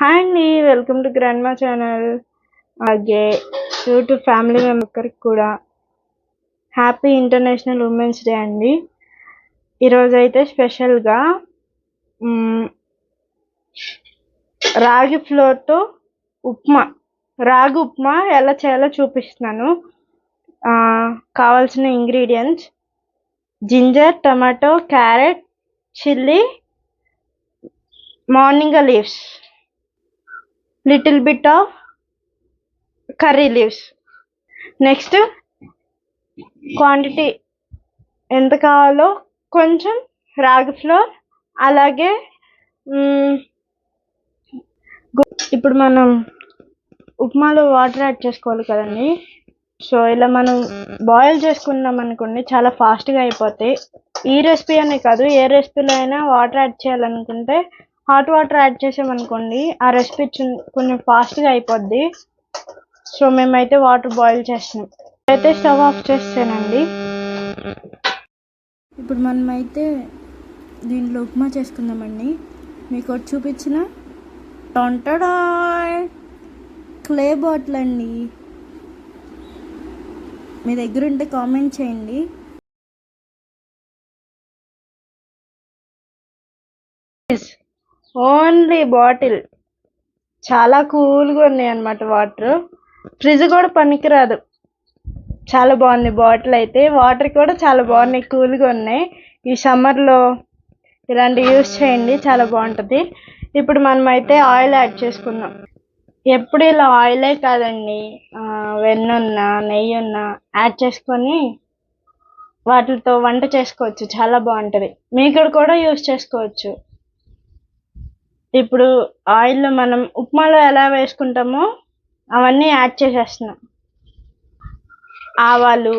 Hi అండి welcome to grand మా channel. అలాగే యూట్యూబ్ ఫ్యామిలీ మెంబర్కి కూడా హ్యాపీ ఇంటర్నేషనల్ ఉమెన్స్ డే అండి. ఈరోజైతే స్పెషల్గా రాగి ఫ్లోర్తో ఉప్మా రాగి ఉప్మా ఎలా చేయాలో చూపిస్తున్నాను. కావాల్సిన ingredients ginger tomato carrot chilli moringa leaves little bit of curry leaves next quantity ఎంత కావాలో కొంచెం రాగి ఫ్లోర్ అలాగే ఇప్పుడు మనం ఉప్మాలో వాటర్ యాడ్ చేసుకోవాలి కదండి. సో ఇలా మనం బాయిల్ చేసుకున్నాం అనుకోండి చాలా ఫాస్ట్గా అయిపోతాయి. ఈ రెసిపీ అనే కాదు ఏ రెసిపీలో అయినా వాటర్ యాడ్ చేయాలనుకుంటే హాట్ వాటర్ యాడ్ చేసామనుకోండి ఆ రెసిపీ కొంచెం ఫాస్ట్గా అయిపోద్ది. సో మేమైతే వాటర్ బాయిల్ చేస్తున్నాం అయితే స్టవ్ ఆఫ్ చేస్తానండి. ఇప్పుడు మనమైతే దీంట్లో ఉప్మా చేసుకుందామండి. మీకు ఒకటి చూపించిన. టొంటడా క్లే బాటిల్ అండి మీ దగ్గర ఉంటే కామెంట్ చేయండి. Only bottle. చాలా కూల్గా ఉన్నాయి అనమాట వాటర్. ఫ్రిడ్జ్ కూడా పనికిరాదు. చాలా బాగుంది బాటిల్ అయితే. వాటర్ కూడా చాలా బాగున్నాయి కూల్గా ఉన్నాయి. ఈ సమ్మర్లో ఇలాంటివి యూస్ చేయండి చాలా బాగుంటుంది. ఇప్పుడు మనం అయితే ఆయిల్ యాడ్ చేసుకుందాం. ఎప్పుడు ఇలా ఆయిలే కాదండి. వెన్నున్న నెయ్యి ఉన్న యాడ్ చేసుకొని వాటితో వంట చేసుకోవచ్చు. చాలా బాగుంటుంది. మీకు కూడా యూస్ చేసుకోవచ్చు. ఇప్పుడు ఆయిల్లో మనం ఉప్మాలో ఎలా వేసుకుంటామో అవన్నీ యాడ్ చేసేస్తున్నాం. ఆవాలు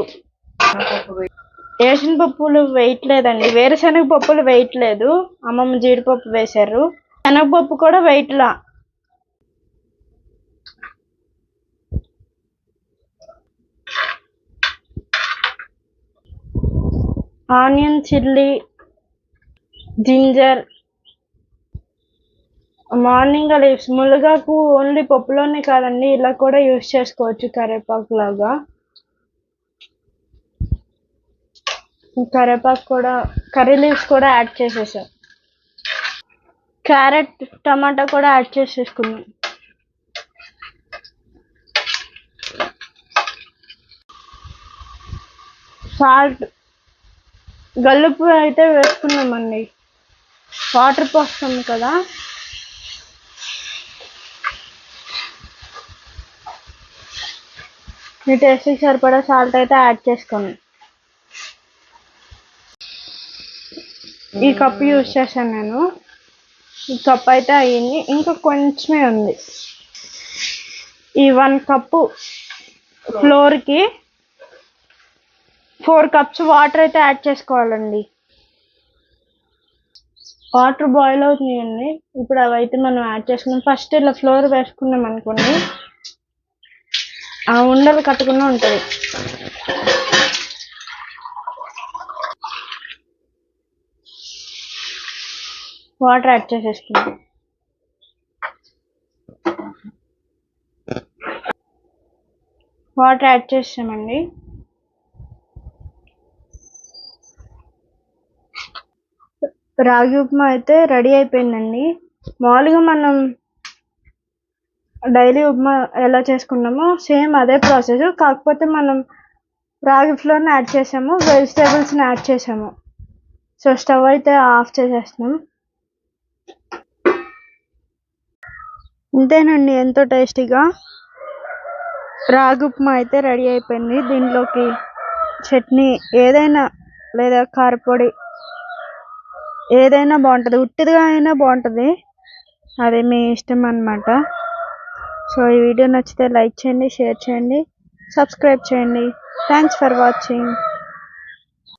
వేసిన పప్పులు వేయట్లేదండి వేరుశనగ పప్పులు వేయట్లేదు అమ్మమ్మ జీడిపప్పు వేశారు. శనగపప్పు కూడా వేయట్లా onion chilli ginger moringa leaves మునగాకు ఓన్లీ పప్పులోనే కాదండి ఇలా కూడా యూస్ చేసుకోవచ్చు కరివేపాకు లాగా. కరివేపాకు కూడా కర్రీ లీవ్స్ కూడా యాడ్ చేసేసాం. క్యారెట్ టమాటా కూడా యాడ్ చేసేసుకున్నాం. సాల్ట్ గల్లుపు అయితే వేసుకున్నామండి. వాటర్ పోస్తాం కదా. మీ టేస్ట్కి సరిపడా సాల్ట్ అయితే యాడ్ చేసుకోండి. ఈ కప్ యూజ్ చేశాను నేను. ఈ కప్ అయితే అయ్యింది. ఇంకా కొంచెమే ఉంది. ఈ వన్ కప్పు ఫ్లోర్కి ఫోర్ కప్స్ వాటర్ అయితే యాడ్ చేసుకోవాలండి. వాటర్ బాయిల్ అవుతున్నాయండి. ఇప్పుడు అవి అయితే మనం యాడ్ చేసుకున్నాం ఫస్ట్ ఇలా ఫ్లోర్ వేసుకున్నాం అనుకోండి. ఆ ఉండలు కట్టకుండా ఉంటుంది. వాటర్ యాడ్ చేసేసుకున్నాం. వాటర్ యాడ్ చేసామండి రాగి ఉప్మా అయితే రెడీ అయిపోయిందండి. మామూలుగా మనం డైలీ ఉప్మా ఎలా చేసుకున్నామో సేమ్ అదే ప్రాసెస్. కాకపోతే మనం రాగి ఫ్లోర్ని యాడ్ చేసాము వెజిటేబుల్స్ని యాడ్ చేసాము. సో స్టవ్ అయితే ఆఫ్ చేసేస్తున్నాం. ఇంతేనండి ఎంతో టేస్టీగా. రాగి ఉప్మా అయితే రెడీ అయిపోయింది. దీంట్లోకి చట్నీ ఏదైనా లేదా కారపొడి ఏదైనా బాగుంటుంది. ఉట్టిదిగా అయినా బాగుంటుంది. అది మీ ఇష్టం అన్నమాట. సో ఈ వీడియో నచ్చితే లైక్ చేయండి షేర్ చేయండి సబ్స్క్రైబ్ చేయండి. Thanks for watching